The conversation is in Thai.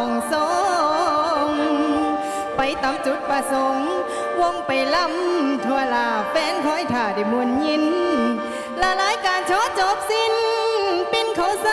องทรงไปตามจุดประสงค์ วงไปล้ำทั่วลาแฟนคอยถ่าได้มวนยินละลายการชอจบสิ้นปิ้นเขาใส